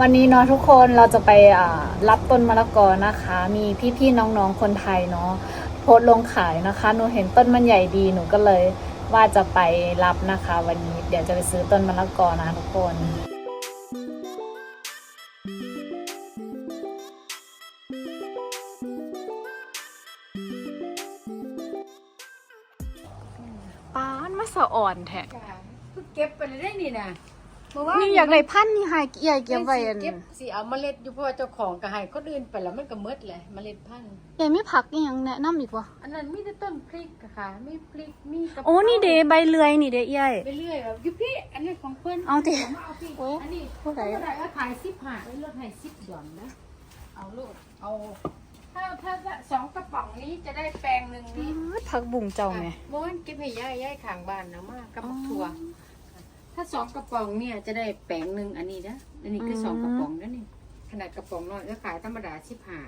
วันนี้เนาะทุกคนเราจะไปรับต้นมะละกอนะคะ มีพี่ๆน้องๆคนไทยเนาะโพสลงขายนะคะหนูเห็นต้นมันใหญ่ดีหนูก็เลยว่าจะไปรับนะคะ วันนี้เดี๋ยวจะไปซื้อต้นมะละกอนะทุกคน มาสะอ่อนแท้คือเก็บไปเลยได้นี่นะเพราะว่านี่อยากได้พันธุ์นี่หายใหญ่เก็บไว้อันเก็บสิเอาเมล็ดอยู่เพราะว่าเจ้าของก็ให้คนอื่นไปแล้วมันก็หมดเลยเมล็ดพันธุ์ใหญ่ไม่ผักอีหยังแนะนำอีกวะอันนั้นมีแต่ต้นพริกอะค่ะ มีพริกมีกะเพราโอ้นี่เดใบเลื่อยนี่เดใหญ่ไปเรื่อยแบบอยู่พี่อันนี้ของเพื่อนเอาดิมาเอาพี่โอ้ยอันนี้เท่าไหร่เท่าไหร่ก็ขายสิบห้าลดให้สิบหยอนนะเอาลูกเอา ถ้าถ้าสองกระป๋องนี้จะได้แปลงหนึ่งนี้ผักบุ้งเจ้าไหมเมื่อวานเก็บให้ย่ายย่ายขางบ้านนะมากกับอ๋อถั่ว ถ้าสองกระป๋องเนี่ยจะได้แปลงหนึ่งอันนี้นะอันนี้คืออมสองกระป๋องนะนี่ขนาดกระป๋องน้อยก็ขายธรรมดาสิบห้า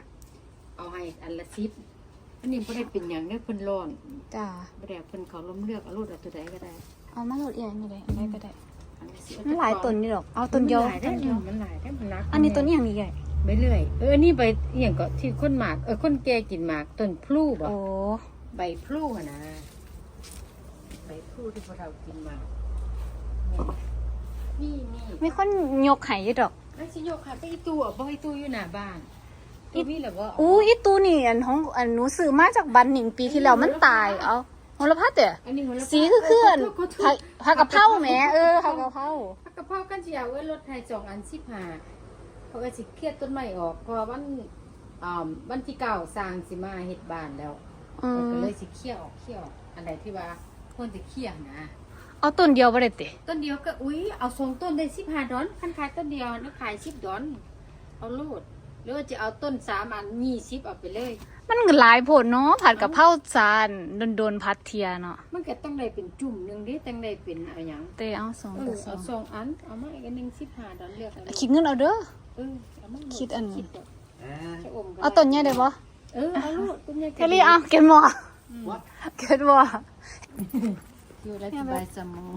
เอาให้อันละสิบอันนี้ไม่ได้เป็นอย่างเนี้ยเพิ่นร้อนจ้าไม่ได้เพิ่นเขาล้มเลือกเอารูดเอาตัวใดก็ได้เอามาโหลดเอียงนี่เลยอะไรก็ได้อันละสิบมันหลายต้นนี่หรอกเอาต้นเดียวมันหลายได้ต้นเดียวมันหลายได้มันนักอันนี้ต้นนี้อย่างนี้ใหญ่ ไปเรื่อย เอออันนี้ใบอหย่างก็ที่คนหมาก เออ คนแก่กินหมากต้นพลูบ่โอ้ใบพลูอะนะ ใบพลูที่พวกเรากินหมากนี่นี่ไม่ค่อยยกไห้อยู่ดอก แล้วสิโยกค่ะไปอีตู้อะบ่อีตู้อยู่หน้าบ้านอีนี่แหละว่าอู้อีตูนี่อันของอันหนูซื้อมาจากบันหนิงปีที่แล้วมันตาย เอาโหระพาเต๋ออันนี้หัวละสีคือคืออันขอโทษขผัอกโทษผักกะเพราแหมเออผักกะเพรา ผักกะเพรากันสิเอาไว้ลดให้สองอันสิบห้า เพราะว่าสิเครียดต้นไม้ออกเพราะว่าวันอ่าวันที่เก้าสร้างสิมาเฮ็ดบ้านแล้วอืม ก็เลยสิเคลี่ยร์ออกเคลี่ยร์ออกอันใดที่ว่าควรจะเคลี่ยร์นะ เอาต้นเดียวบ่ได้ติต้นเดียวก็อุ้ยเอาสองต้นได้สิบห้าดอนคันขายต้นเดียวนะขายสิบดอนเอาโลดหรือว่าจะเอาต้นสามอันยี่สิบเอาไปเลย มันหลายโผลเนาะผัดกะเพราจานโดนๆพัดเทียเนาะมันก็ต้องได้เป็นจุ่มหนึ่งดิต้องได้เป็นอะไรอย่างเตเอาสองเอต่ออสอเอางสองอันเอามาอีกอันหนึ่งสิบห้าดอนเลือกอันคิดเงินเอาเด้อ เออเอามาหมคิดอันคิดดอกชะอมก็เอาต้นเนี้ยได้ปะเออเอาลูกต้นใหญ่แคลรี่เอาเก็บหมอ What? เก็บหมออยู่แล้วสบายสมอง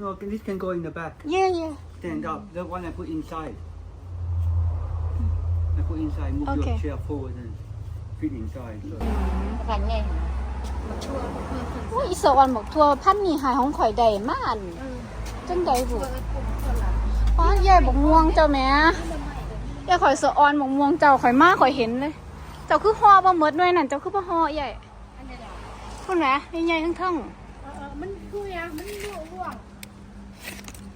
No, this can go in the back. เย่เย่ Stand up. The one I put inside. I put inside. Move Okay. your chair forward and fit inside. So. พันไงโอ้ยอีสวรรค์บอกทัวพันนี่หายของข่อยใดมานจังใดบุอ๋อแย่บอกม่วงเจ้าแห ม่แย่ข่อยสะออนบอกม่วงเจ้าข่อยมาข่อยเห็นเลย เจ้าคือห่อบ่หมดด้วยนั่นเจ้าคือบ่ห่อใหญ่อันนี้แหละคุณแหมใหญ่ๆทั้งทั้งเออเออมันคุยอะมันร่วงร่วง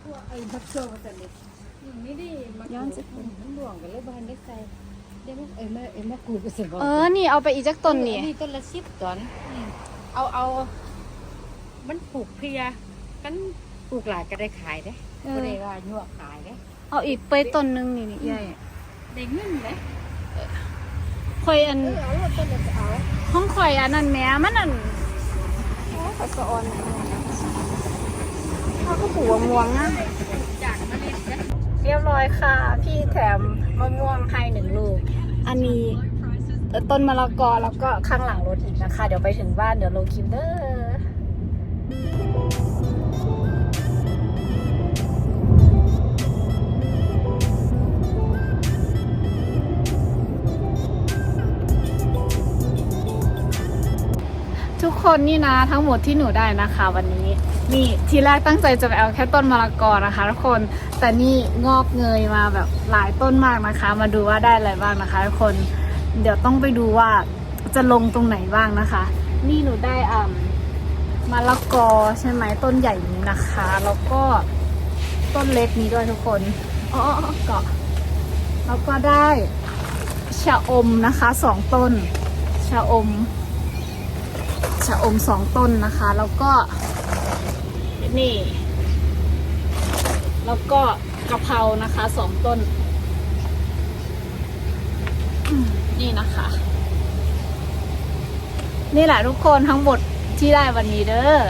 ร่วงไอ้บักโซ่แต่เด็กอย่างนี้ดิมันย้อนสิมันร่วงกันเลยบ้านได้ใส่เดี๋ยวมันเอ้ยแม่เอ้ยแม่กูไปสิบเออนี่เอาไปอีกจักต้นนี่อัต้นละสิบตอนเอาเอา มันปลูกเพลียกันปลูกหลายก็ได้ขายได้เออก็ได้ว่ายั่วขายได้เอาอีกไปต้นหนึงนี่นี่ใหญ่ ได้เงินไหมข่อยอันเออเอาลูกต้นละเอาห้องข่อยอันนั้นแหม่มันอันโอ้ข่อยสะออนเขาก็ปลูกมะม่วงนะจากเมล็ดนะเรียบร้อยค่ะ พี่แถมมะม่วงให้หนึ่งลูก อันนี้เอ่อต้นมะละกอแล้วก็ข้างหลังรถอีกนะคะ เดี๋ยวไปถึงบ้านเดี๋ยวลงคลิปเด้อ ทุกคนนี่นะทั้งหมดที่หนูได้นะคะ วันนี้นี่ทีแรกตั้งใจจะไปเอาแค่ต้นมะละกอนะคะทุกคนแต่นี่งอกเงยมาแบบหลายต้นมากนะคะ มาดูว่าได้อะไรบ้างนะคะทุกคนเดี๋ยวต้องไปดูว่าจะลงตรงไหนบ้างนะคะ นี่หนูได้อ่ามะละกอใช่ไหมต้นใหญ่นี้นะคะ แล้วก็ต้นเล็กนี้ด้วยทุกคนอ๋อเกาะแล้วก็ได้ชะอมนะคะสองต้นชะอม ชะอมสองต้นนะคะ แล้วก็นี่ แล้วก็กะเพรานะคะสองต้น นี่นะคะ นี่แหละทุกคนทั้งหมดที่ได้วันนี้เด้อ